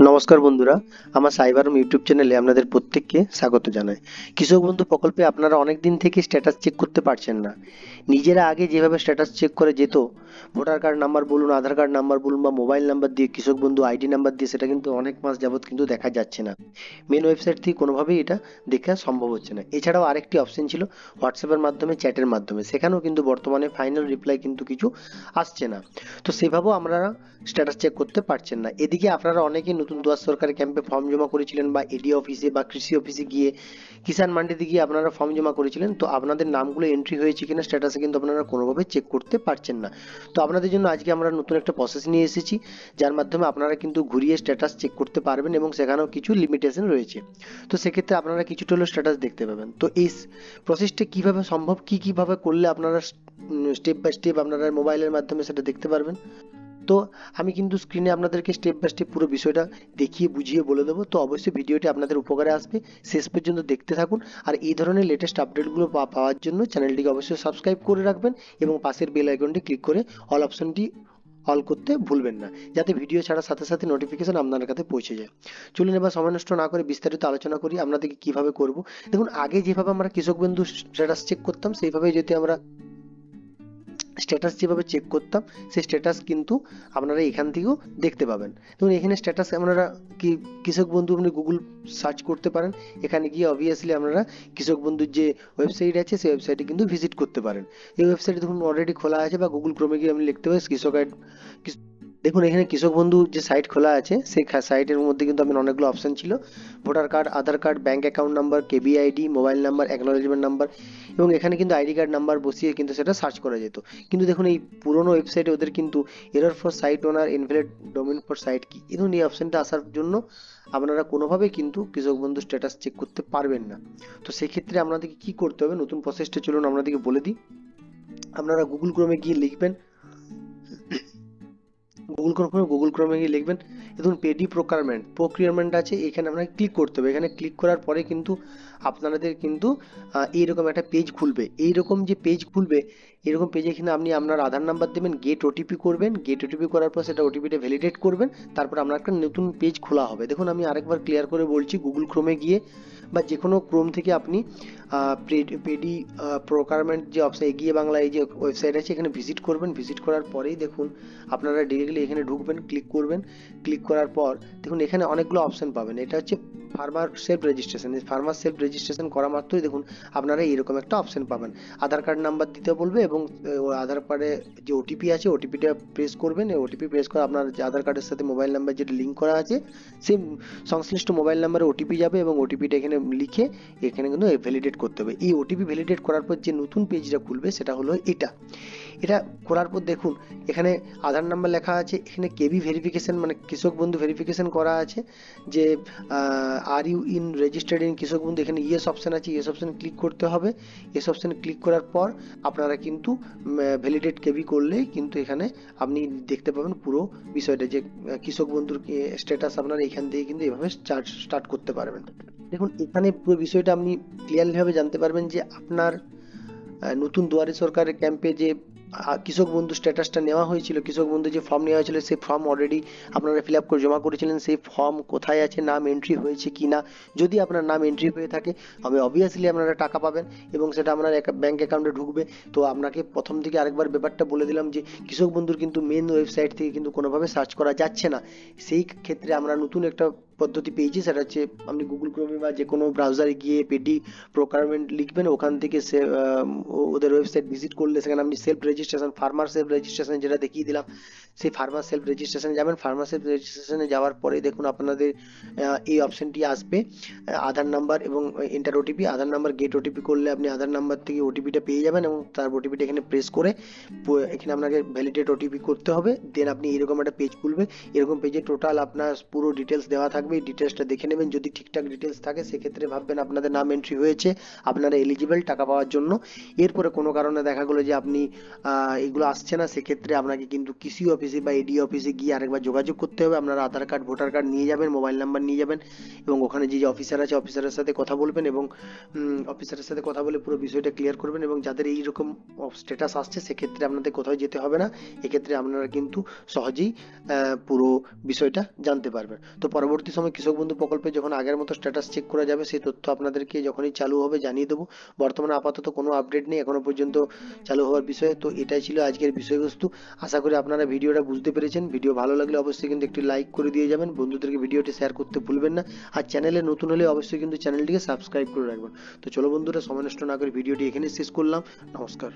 নমস্কার বন্ধুরা, আমার সাইবার ইউটিউব চ্যানেলে আপনাদের প্রত্যেককে স্বাগত জানাই। কৃষক বন্ধু প্রকল্পে আপনারা অনেক দিন থেকে স্ট্যাটাস চেক করতে পারছেন না। নিজেরা আগে যেভাবে স্ট্যাটাস চেক করে যেত ভোটার কার্ড নাম্বার বলুন, আধার কার্ড নাম্বার বলুন বা মোবাইল নাম্বার দিয়ে কৃষক বন্ধু আইডি নাম্বার দিয়ে, সেটা কিন্তু অনেক মাস যাবত কিন্তু দেখা যাচ্ছে না। মেন ওয়েবসাইট থেকে কোনোভাবেই এটা দেখা সম্ভব হচ্ছে না। এছাড়াও আরেকটি অপশন ছিল হোয়াটসঅ্যাপের মাধ্যমে চ্যাটের মাধ্যমে। সেখানেও কিন্তু বর্তমানে ফাইনাল রিপ্লাই কিন্তু কিছু আসছে না। তো সেভাবেও আপনারা স্ট্যাটাস চেক করতে পারছেন না। এদিকে আপনারা অনেকেই নতুন দুয়ার সরকারি ক্যাম্পে ফর্ম জমা করেছিলেন বা এডি অফিসে বা কৃষি অফিসে গিয়ে কিষাণ মান্ডিতে গিয়ে আপনারা ফর্ম জমা করেছিলেন। তো আপনাদের নামগুলো এন্ট্রি হয়েছে কিনা স্ট্যাটাসে কিন্তু আপনারা কোনোভাবে চেক করতে পারছেন না। তো আপনাদের জন্য আজকে আমরা নতুন একটা প্রসেস নিয়ে এসেছি, যার মাধ্যমে আপনারা কিন্তু ঘুরিয়ে স্ট্যাটাস চেক করতে পারবেন এবং সেখানেও কিছু লিমিটেশন রয়েছে। তো সেক্ষেত্রে আপনারা কিছুটা হলেও স্ট্যাটাস দেখতে পাবেন। তো এই প্রসেসটা কীভাবে সম্ভব, কি কীভাবে করলে আপনারা স্টেপ বাই স্টেপ আপনারা মোবাইলের মাধ্যমে সেটা দেখতে পারবেন? তো আমি কিন্তু স্ক্রিনে আপনাদেরকে স্টেপ বাই স্টেপ পুরো বিষয়টা দেখিয়ে বুঝিয়ে বলে দেবো। তো অবশ্যই ভিডিওটি আপনাদের উপকারে আসবে। শেষ পর্যন্ত দেখতে থাকুন। আর এই ধরনের লেটেস্ট আপডেটগুলো পাওয়ার জন্য চ্যানেলটিকে অবশ্যই সাবস্ক্রাইব করে রাখবেন এবং পাশের বেল আইকনটি ক্লিক করে অল অপশনটি অল করতে ভুলবেন না, যাতে ভিডিও ছাড়ার সাথে সাথে নোটিফিকেশন আপনার কাছে পৌঁছে যায়। চলুন এবার সময় নষ্ট না করে বিস্তারিত আলোচনা করি আপনাদেরকে কীভাবে করব। দেখুন, আগে যেভাবে আমরা কৃষক বন্ধু স্ট্যাটাস চেক করতাম সেইভাবে যদি আমরা স্ট্যাটাস যেভাবে চেক করতাম, সেই স্ট্যাটাস কিন্তু আপনারা এখান থেকেও দেখতে পাবেন। দেখুন এখানে স্ট্যাটাস আপনারা কি কৃষক বন্ধু আপনি গুগল সার্চ করতে পারেন, এখানে গিয়ে অবভিয়াসলি আপনারা কৃষক বন্ধুর যে ওয়েবসাইট আছে, সেই ওয়েবসাইটে কিন্তু ভিজিট করতে পারেন। এই ওয়েবসাইট দেখুন অলরেডি খোলা আছে বা গুগল ক্রমে গিয়ে আপনি লিখতে পারেন, কৃষক দেখুন, এখানে কৃষক বন্ধু যে সাইট খোলা আছে সেই সাইটের মধ্যে কিন্তু আপনার অনেকগুলো অপশন ছিল। Voter card Aadhaar card bank account number KB ID mobile number acknowledgement number এবং এখানে কিন্তু আইডি কার্ড নাম্বার বসিয়ে কিন্তু সেটা সার্চ করা যেত। কিন্তু দেখুন, এই পুরোনো ওয়েবসাইটে ওদের কিন্তু error for site owner invalid domain for site কি দেখুন এই অপশনটা আসার জন্য আপনারা কোনোভাবেই কিন্তু কৃষক বন্ধু স্ট্যাটাস চেক করতে পারবেন না। তো সেক্ষেত্রে আপনাদেরকে কি করতে হবে? নতুন প্রসেসটা চলুন আপনাদেরকে বলে দিই। আপনারা গুগল ক্রোমে গিয়ে লিখবেন গুগল ক্রোমে গুগল ক্রোমে গিয়ে লিখবেন দেখুন পেডি প্রকারমেন্ট প্রক্রিয়ারমেন্ট আছে, এখানে আপনাকে ক্লিক করতে হবে। এখানে ক্লিক করার পরে কিন্তু আপনাদের কিন্তু এইরকম একটা পেজ খুলবে। এইরকম যে পেজ খুলবে, এরকম পেজে এখানে আপনি আপনার আধার নাম্বার দেবেন গেট ওটিপি করবেন। গেট ওটিপি করার পর সেটা ওটিপিটা ভ্যালিডেট করবেন। তারপর আপনার একটা নতুন পেজ খোলা হবে। দেখুন, আমি আরেকবার ক্লিয়ার করে বলছি গুগল ক্রোমে গিয়ে বা যে কোনো ক্রোম থেকে আপনি পেডি প্রকারমেন্ট যে অপশন এগিয়ে বাংলা এই যে ওয়েবসাইট আছে, এখানে ভিজিট করবেন। ভিজিট করার পরেই দেখুন, আপনারা ডিরেক্টলি এখানে ঢুকবেন ক্লিক করবেন। ক্লিক করার পর, দেখুন এখানে অনেকগুলো অপশন পাবেন। এটা হচ্ছে farmer self registration farmer self registration করা মাত্রই দেখুন আপনারা এরকম একটা অপশন পাবেন। আধার কার্ড নাম্বার দিতে বলবে এবং আধার কার্ডে যে ওটিপি আছে ওটিপিটা প্রেস করবেন। ওটিপি প্রেস করে আপনার যে আধার কার্ডের সাথে মোবাইল নাম্বার যেটা লিঙ্ক করা আছে সেই সংশ্লিষ্ট মোবাইল নাম্বারে ওটিপি যাবে এবং ওটিপিটা এখানে লিখে এখানে কিন্তু ভ্যালিডেট করতে হবে। এই ওটিপি ভ্যালিডেট করার পর যে নতুন পেজটা খুলবে, সেটা হলো এটা। এটা করার পর দেখুন, এখানে আধার নাম্বার লেখা আছে, এখানে কেবি ভেরিফিকেশন মানে কৃষক বন্ধু ভেরিফিকেশন করা আছে, যে are you in registered in Krishak Bandhu, এখানে ইয়েস অপশান আছে ইয়েস অপশানে ক্লিক করতে হবে ইয়েস অপশানে ক্লিক করার পর আপনারা কিন্তু ভ্যালিডেট কেবি করলে কিন্তু এখানে আপনি দেখতে পাবেন পুরো বিষয়টা যে কৃষক বন্ধুর স্ট্যাটাস আপনারা এখান থেকে কিন্তু এভাবে স্টার্ট করতে পারবেন। দেখুন, এখানে পুরো বিষয়টা আপনি ক্লিয়ারলিভাবে জানতে পারবেন যে, আপনার নতুন দুয়ারে সরকারের ক্যাম্পে যে কৃষক বন্ধু স্ট্যাটাসটা নেওয়া হয়েছিল। কৃষক বন্ধু যে ফর্ম নেওয়া হয়েছিল, সেই ফর্ম অলরেডি আপনারা ফিল আপ করে জমা করেছিলেন। সেই ফর্ম কোথায় আছে, নাম এন্ট্রি হয়েছে কি না, যদি আপনার নাম এন্ট্রি হয়ে থাকে, তবে অবভিয়াসলি আপনারা টাকা পাবেন এবং সেটা আপনার ব্যাঙ্ক অ্যাকাউন্টে ঢুকবে। তো আপনাকে প্রথম থেকে আরেকবার ব্যাপারটা বলে দিলাম যে, কৃষক বন্ধুর কিন্তু মেন ওয়েবসাইট থেকে কিন্তু কোনোভাবে সার্চ করা যাচ্ছে না। সেই ক্ষেত্রে আমরা নতুন একটা পদ্ধতি পেয়েছি, সেটা হচ্ছে আপনি গুগল ক্রোমে বা যে কোনো ব্রাউজারে গিয়ে পেডি প্রকারমেন্ট লিখবেন, ওখান থেকে সে ওদের ওয়েবসাইট ভিজিট করলে সেখানে আপনি self registration farmer self registration যেটা দেখিয়ে দিলাম, সেই ফার্মার সেলফ রেজিস্ট্রেশনে যাবেন। ফার্মার সেলফ রেজিস্ট্রেশনে যাওয়ার পরে দেখুন আপনাদের এই অপশনটি আসবে আধার নাম্বার এবং enter OTP Aadhaar number get OTP করলে আপনি আধার নাম্বার থেকে ওটিপিটা পেয়ে যাবেন এবং তার ওটিপিটা এখানে প্রেস করে এখানে আপনাকে ভ্যালিডেট ওটিপি করতে হবে। দেন আপনি এরকম একটা পেজ খুলবে। এরকম পেজে টোটাল আপনার পুরো ডিটেলস দেওয়া থাকবে। থাকবে, এই ডিটেলসটা দেখে নেবেন। যদি ঠিকঠাক ডিটেলস থাকে, সেক্ষেত্রে ভাববেন আপনাদের নাম এন্ট্রি হয়েছে, আপনারা এলিজিবল টাকা পাওয়ার জন্য। এরপরে কোনো কারণে দেখা গেলো যে আপনি এগুলো আসছে না, সেক্ষেত্রে আপনাকে কিন্তু কৃষি অফিসে বা এডি অফিসে গিয়ে আরেকবার যোগাযোগ করতে হবে। আপনার আধার কার্ড ভোটার কার্ড নিয়ে যাবেন মোবাইল নাম্বার নিয়ে যাবেন এবং ওখানে যে যে অফিসার আছে অফিসারের সাথে কথা বলবেন এবং অফিসারের সাথে কথা বলে পুরো বিষয়টা ক্লিয়ার করবেন এবং যাদের এই রকম স্ট্যাটাস আসছে, সেক্ষেত্রে আপনাদের কোথাও যেতে হবে না। এক্ষেত্রে আপনারা কিন্তু সহজেই পুরো বিষয়টা জানতে পারবেন। তো পরবর্তী সময় কৃষক বন্ধু প্রকল্পে যখন আগের মতো স্ট্যাটাস চেক করা যাবে, সেই তথ্য আপনাদেরকে যখনই চালু হবে জানিয়ে দেবো। বর্তমানে আপাতত কোনো আপডেট নেই, এখনও পর্যন্ত চালু হওয়ার বিষয়ে। তো এটাই ছিল আজকের বিষয়বস্তু। আশা করি আপনারা ভিডিওটা বুঝতে পেরেছেন। ভিডিও ভালো লাগলে অবশ্যই কিন্তু একটি লাইক করে দিয়ে যাবেন। বন্ধুদেরকে ভিডিওটি শেয়ার করতে ভুলবেন না। আর চ্যানেলে নতুন হলে অবশ্যই কিন্তু চ্যানেলটিকে সাবস্ক্রাইব করে রাখবেন। তো চলো বন্ধুরা, সময় নষ্ট না করে ভিডিওটি এখানে শেষ করলাম। নমস্কার।